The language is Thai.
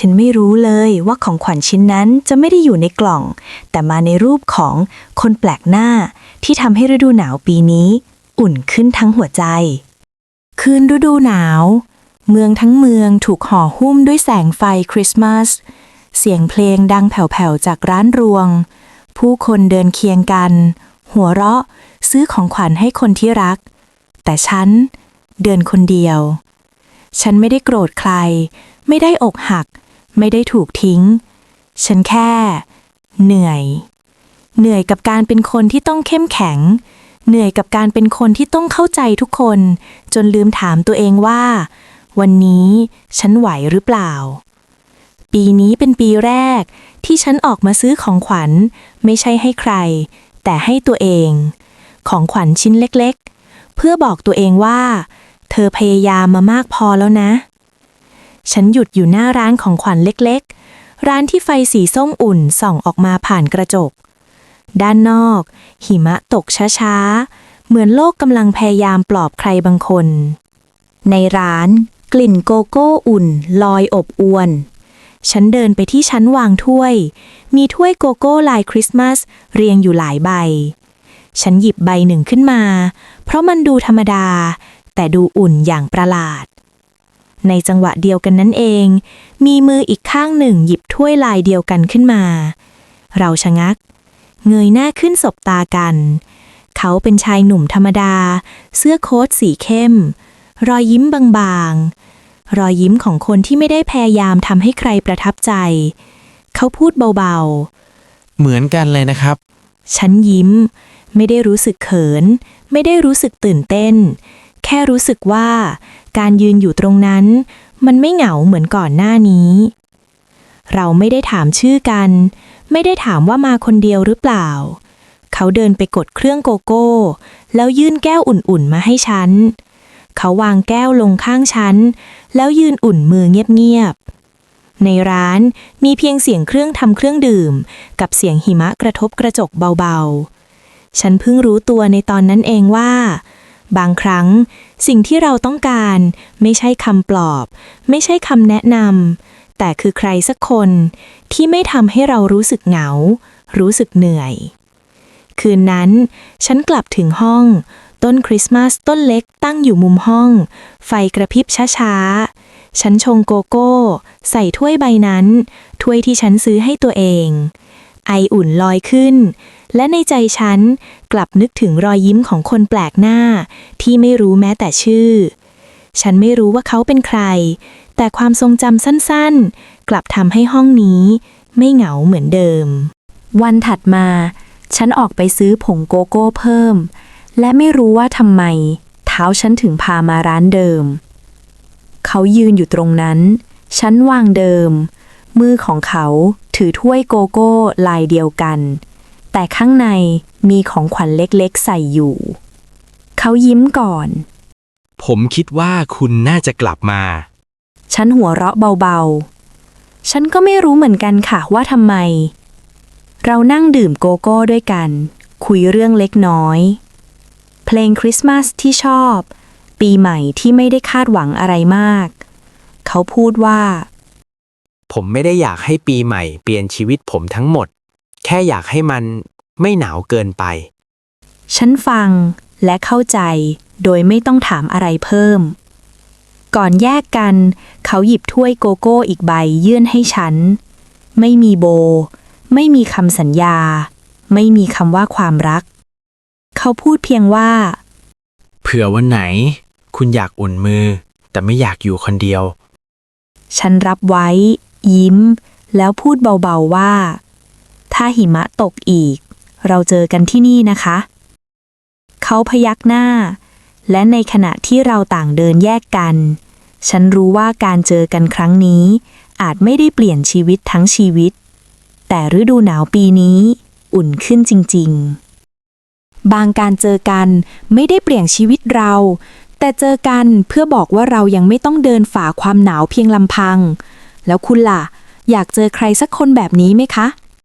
ฉันไม่รู้เลยว่าของขวัญชิ้นนั้นจะไม่ได้อยู่ในกล่อง แต่มาในรูปของคนแปลกหน้า ที่ทำให้ฤดูหนาวปีนี้ อุ่นขึ้นทั้งหัวใจ คืนฤดูหนาว เมืองทั้งเมืองถูกห่อหุ้มด้วยแสงไฟคริสต์มาส เสียงเพลงดังแผ่วๆจากร้านรวง ผู้คนเดินเคียงกัน หัวเราะซื้อของขวัญให้คนที่รัก แต่ฉันเดินคนเดียว ฉันไม่ได้โกรธใคร ไม่ได้อกหัก ไม่ได้ถูกทิ้ง ฉันแค่ เหนื่อย เหนื่อยกับการเป็นคนที่ต้องเข้มแข็ง เหนื่อยกับการเป็นคนที่ต้องเข้าใจทุกคน จนลืมถามตัวเองว่า วันนี้ฉันไหวหรือเปล่า ปีนี้เป็นปีแรกที่ฉันออกมาซื้อของขวัญ ไม่ใช่ให้ใคร แต่ให้ตัวเอง ของขวัญชิ้นเล็กๆ เพื่อบอกตัวเองว่า เธอพยายามมามากพอแล้วนะ ฉันหยุดอยู่หน้าร้านของขวัญเล็กๆ ร้านที่ไฟสีส้มอุ่นส่องออกมาผ่านกระจก ด้านนอก หิมะตกช้าๆ เหมือนโลกกำลังพยายามปลอบใครบางคน ในร้านกลิ่นโกโก้อุ่น ลอยอบอวน ฉันเดินไปที่ชั้นวางถ้วย มีถ้วยโกโก้ลายคริสต์มาสเรียงอยู่หลายใบ ฉันหยิบใบหนึ่งขึ้นมา เพราะมันดูธรรมดา แต่ดูอุ่นอย่างประหลาด ในจังหวะเดียวกันนั้นเอง มีมืออีกข้างหนึ่งหยิบถ้วยลายเดียวกันขึ้นมา เราชะงัก เงยหน้าขึ้นสบตากัน เขาเป็นชายหนุ่มธรรมดา เสื้อโค้ทสีเข้ม รอยยิ้มบางๆ รอยยิ้มของคนที่ไม่ได้พยายามทำให้ใครประทับใจ เขาพูดเบาเหมือนกันเลยนะครับๆฉันยิ้ม ไม่ได้รู้สึกเขิน ไม่ได้รู้สึกตื่นเต้นแค่รู้สึกว่าการยืนอยู่ตรงนั้น มันไม่เหงาเหมือนก่อนหน้านี้ เราไม่ได้ถามชื่อกัน ไม่ได้ถามว่ามาคนเดียวหรือเปล่า เขาเดินไปกดเครื่องโกโก้ แล้วยื่นแก้วอุ่นๆมาให้ฉัน เขาวางแก้วลงข้างฉัน แล้วยืนอุ่นมือเงียบๆ ในร้านมีเพียงเสียงเครื่องทำเครื่องดื่ม กับเสียงหิมะกระทบกระจกเบาๆ ฉันเพิ่งรู้ตัวในตอนนั้นเองว่า บางครั้ง สิ่งที่เราต้องการ ไม่ใช่คำปลอบ ไม่ใช่คำแนะนำแต่คือใครสักคนที่ไม่ทำให้เรารู้สึกเหงา รู้สึกเหนื่อย คืนนั้น ฉันกลับถึงห้อง ต้นคริสต์มาสต้นเล็กตั้งอยู่มุมห้อง ไฟกระพริบช้าๆ ฉันชงโกโก้ ใส่ถ้วยใบนั้น ถ้วยที่ฉันซื้อให้ตัวเอง ไออุ่นลอยขึ้น และในใจฉันกลับนึกถึงรอยยิ้มของคนแปลกหน้า ที่ไม่รู้แม้แต่ชื่อ ฉันไม่รู้ว่าเขาเป็นใคร แต่ความทรงจำสั้นๆ กลับทำให้ห้องนี้ไม่เหงาเหมือนเดิม วันถัดมา ฉันออกไปซื้อผงโกโก้เพิ่ม และไม่รู้ว่าทำไม เท้าฉันถึงพามาร้านเดิม เขายืนอยู่ตรงนั้น ฉันวางเดิม มือของเขา ถือถ้วยโกโก้ลายเดียวกัน แต่ข้างในมีของขวัญเล็กๆ ใส่อยู่ เขายิ้มก่อน ผมคิดว่าคุณน่าจะกลับมา ฉันหัวเราะเบาๆ ฉันก็ไม่รู้เหมือนกันค่ะว่าทำไม เรานั่งดื่มโกโก้ด้วยกัน คุยเรื่องเล็กน้อย เพลงคริสต์มาสที่ชอบ ปีใหม่ที่ไม่ได้คาดหวังอะไรมาก เขาพูดว่า ผมไม่ได้อยากให้ปีใหม่เปลี่ยนชีวิตผมทั้งหมด แค่อยากให้มันไม่หนาวเกินไป ฉันฟังและเข้าใจโดยไม่ต้องถามอะไรเพิ่ม ก่อนแยกกัน เขาหยิบถ้วยโกโก้อีกใบยื่นให้ฉัน ไม่มีโบ ไม่มีคำสัญญา ไม่มีคำว่าความรัก เขาพูดเพียงว่า เผื่อวันไหน คุณอยากอุ่นมือ แต่ไม่อยากอยู่คนเดียว ฉันรับไว้ ยิ้ม แล้วพูดเบาๆว่า ถ้าหิมะตกอีก เราเจอกันที่นี่นะคะ เขาพยักหน้า และในขณะที่เราต่างเดินแยกกัน ฉันรู้ว่าการเจอกันครั้งนี้ อาจไม่ได้เปลี่ยนชีวิตทั้งชีวิต แต่ฤดูหนาวปีนี้ อุ่นขึ้นจริง ๆ บางการเจอกันไม่ได้เปลี่ยนชีวิตเราแต่เจอกันเพื่อบอกว่าเรายังไม่ต้องเดินฝ่าความหนาวเพียงลำพัง แล้วคุณล่ะ อยากเจอใครสักคนแบบนี้ไหมคะ